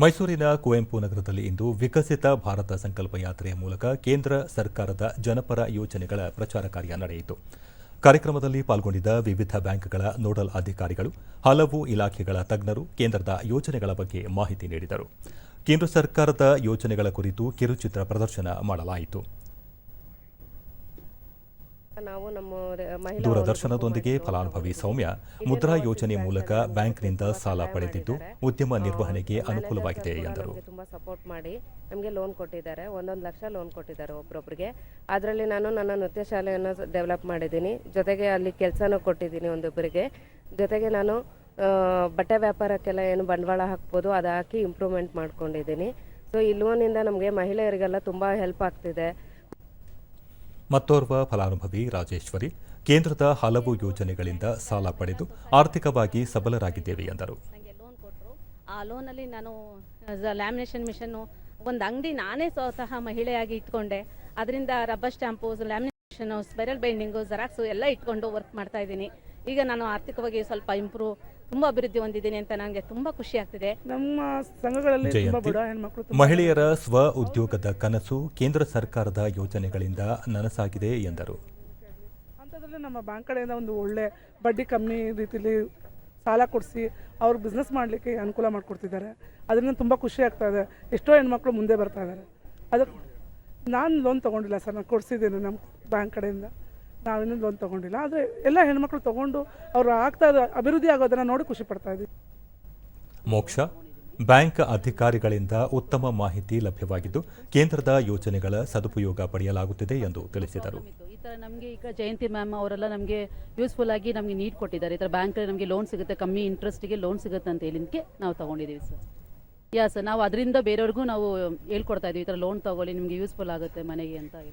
ಮೈಸೂರಿನ ಕುವೆಂಪು ನಗರದಲ್ಲಿ ಇಂದು ವಿಕಸಿತ ಭಾರತ ಸಂಕಲ್ಪ ಯಾತ್ರೆಯ ಮೂಲಕ ಕೇಂದ್ರ ಸರ್ಕಾರದ ಜನಪರ ಯೋಜನೆಗಳ ಪ್ರಚಾರ ಕಾರ್ಯ ನಡೆಯಿತು. ಕಾರ್ಯಕ್ರಮದಲ್ಲಿ ಪಾಲ್ಗೊಂಡಿದ್ದ ವಿವಿಧ ಬ್ಯಾಂಕ್ಗಳ ನೋಡಲ್ ಅಧಿಕಾರಿಗಳು, ಹಲವು ಇಲಾಖೆಗಳ ತಜ್ಞರು ಕೇಂದ್ರದ ಯೋಜನೆಗಳ ಬಗ್ಗೆ ಮಾಹಿತಿ ನೀಡಿದರು. ಕೇಂದ್ರ ಸರ್ಕಾರದ ಯೋಜನೆಗಳ ಕುರಿತು ಕಿರುಚಿತ್ರ ಪ್ರದರ್ಶನ ಮಾಡಲಾಯಿತು. ದೂರದರ್ಶನದೊಂದಿಗೆ ಫಲಾನುಭವಿ ಸೌಮ್ಯ ಮುದ್ರಾ ಯೋಜನೆ ಮೂಲಕ ಬ್ಯಾಂಕ್ನಿಂದ ಸಾಲ ಪಡೆದಿದ್ದು ಉದ್ಯಮ ನಿರ್ವಹಣೆಗೆ ಅನುಕೂಲವಾಗಿದೆ ಎಂದರು. ತುಂಬಾ ಸಪೋರ್ಟ್ ಮಾಡಿ ನಮಗೆ ಲೋನ್ ಕೊಟ್ಟಿದ್ದಾರೆ. ಒಂದೊಂದು ಲಕ್ಷ ಲೋನ್ ಕೊಟ್ಟಿದ್ದಾರೆ ಒಬ್ಬೊಬ್ಬರಿಗೆ ಅದರಲ್ಲಿ ನಾನು ನನ್ನ ನೃತ್ಯ ಶಾಲೆಯನ್ನು ಡೆವಲಪ್ ಮಾಡಿದ್ದೀನಿ. ಜೊತೆಗೆ ಅಲ್ಲಿ ಕೆಲಸನೂ ಕೊಟ್ಟಿದ್ದೀನಿ ಒಂದೊಬ್ಬರಿಗೆ ಜೊತೆಗೆ ನಾನು ಬಟ್ಟೆ ವ್ಯಾಪಾರಕ್ಕೆಲ್ಲ ಏನು ಬಂಡವಾಳ ಹಾಕ್ಬೋದು ಅದು ಹಾಕಿ ಇಂಪ್ರೂವ್ಮೆಂಟ್ ಮಾಡ್ಕೊಂಡಿದ್ದೀನಿ. ಸೊ ಈ ಲೋನಿಂದ ನಮಗೆ ಮಹಿಳೆಯರಿಗೆಲ್ಲ ತುಂಬ ಹೆಲ್ಪ್ ಆಗ್ತಿದೆ. ಮತ್ತೋರ್ವ ಫಲಾನುಭವಿ ರಾಜೇಶ್ವರಿ, ಕೇಂದ್ರದ ಹಲವು ಯೋಜನೆಗಳಿಂದ ಸಾಲ ಪಡೆದು ಆರ್ಥಿಕವಾಗಿ ಸಬಲರಾಗಿದ್ದೇವೆ ಎಂದರು. ಆ ಲೋನಲ್ಲಿ ನಾನು ಲ್ಯಾಮಿನೇಷನ್ ಮಿಷನ್ನು ಒಂದು ಅಂಗಡಿ ನಾನೇ ಸ್ವತಃ ಮಹಿಳೆಯಾಗಿ ಇಟ್ಕೊಂಡೆ. ಅದರಿಂದ rubber stamp lamination spiral binding xerox ಎಲ್ಲ ಇಟ್ಕೊಂಡು ವರ್ಕ್ ಮಾಡ್ತಾ ಇದ್ದೀನಿ. ಈಗ ನಾನು ಆರ್ಥಿಕವಾಗಿ ಸ್ವಲ್ಪ ಇಂಪ್ರೂವ್ ತುಂಬ ಅಭಿವೃದ್ಧಿ ಹೊಂದಿದ್ದೀನಿ ಅಂತ ನನಗೆ ತುಂಬಾ ಖುಷಿ ಆಗ್ತಿದೆ. ನಮ್ಮ ಸಂಘಗಳಲ್ಲಿ ತುಂಬಾ ಬಡ ಹೆಣ್ಮಕ್ಳು ತುಂಬಾ ಮಹಿಳೆಯರ ಸ್ವ ಉದ್ಯೋಗದ ಕನಸು ಕೇಂದ್ರ ಸರ್ಕಾರದ ಯೋಜನೆಗಳಿಂದ ನನಸಾಗಿದೆ ಎಂದರು. ಅಂಥದ್ರಲ್ಲಿ ನಮ್ಮ ಬ್ಯಾಂಕ್ ಕಡೆಯಿಂದ ಒಂದು ಒಳ್ಳೆ ಬಡ್ಡಿ ಕಮ್ಮಿ ರೀತಿಲಿ ಸಾಲ ಕೊಡಿಸಿ ಅವ್ರು ಬಿಸ್ನೆಸ್ ಮಾಡಲಿಕ್ಕೆ ಅನುಕೂಲ ಮಾಡಿಕೊಡ್ತಿದ್ದಾರೆ. ಅದರಿಂದ ತುಂಬ ಖುಷಿ ಆಗ್ತಾ ಇದೆ. ಎಷ್ಟೋ ಹೆಣ್ಮಕ್ಳು ಮುಂದೆ ಬರ್ತಾ ಇದ್ದಾರೆ. ಅದಕ್ಕೆ ನಾನು ಲೋನ್ ತೊಗೊಂಡಿಲ್ಲ ಸರ್ ನಾನು ಕೊಡಿಸಿದ್ದೀನಿ ನಮ್ಮ ಬ್ಯಾಂಕ್ ಕಡೆಯಿಂದ. ನಾವಿನ್ನೂ ಲೋನ್ ತೊಗೊಂಡಿಲ್ಲ. ಆದರೆ ಎಲ್ಲ ಹೆಣ್ಮಕ್ಳು ತಗೊಂಡು ಅವರು ಆಗ್ತಾ ಇರೋ ಅಭಿವೃದ್ಧಿ ಆಗೋದನ್ನು ನೋಡಿ ಖುಷಿ ಪಡ್ತಾ ಇದ್ದೀವಿ. ಮೋಕ್ಷ ಬ್ಯಾಂಕ್ ಅಧಿಕಾರಿಗಳಿಂದ ಉತ್ತಮ ಮಾಹಿತಿ ಲಭ್ಯವಾಗಿದ್ದು ಕೇಂದ್ರದ ಯೋಜನೆಗಳ ಸದುಪಯೋಗ ಪಡೆಯಲಾಗುತ್ತಿದೆ ಎಂದು ತಿಳಿಸಿದರು. ಈ ಥರ ನಮಗೆ ಈಗ ಜಯಂತಿ ಮ್ಯಾಮ್ ಅವರೆಲ್ಲ ನಮಗೆ ಯೂಸ್ಫುಲ್ ಆಗಿ ನಮಗೆ ನೀಟ್ ಕೊಟ್ಟಿದ್ದಾರೆ. ಈ ಥರ ಬ್ಯಾಂಕಲ್ಲಿ ನಮಗೆ ಲೋನ್ ಸಿಗುತ್ತೆ ಕಮ್ಮಿ ಇಂಟ್ರೆಸ್ಟಿಗೆ ಲೋನ್ ಸಿಗುತ್ತೆ ಅಂತ ಹೇಳಿದಕ್ಕೆ ನಾವು ತಗೊಂಡಿದ್ದೀವಿ ಸರ್ ಯಾ ಸರ್ ನಾವು ಅದರಿಂದ ಬೇರೆಯವ್ರಿಗೂ ನಾವು ಹೇಳ್ಕೊಡ್ತಾ ಇದೀವಿ ಈ ಥರ ಲೋನ್ ತಗೊಳ್ಳಿ ನಿಮಗೆ ಯೂಸ್ಫುಲ್ ಆಗುತ್ತೆ ಮನೆಗೆ ಅಂತ ಹೇಳಿ.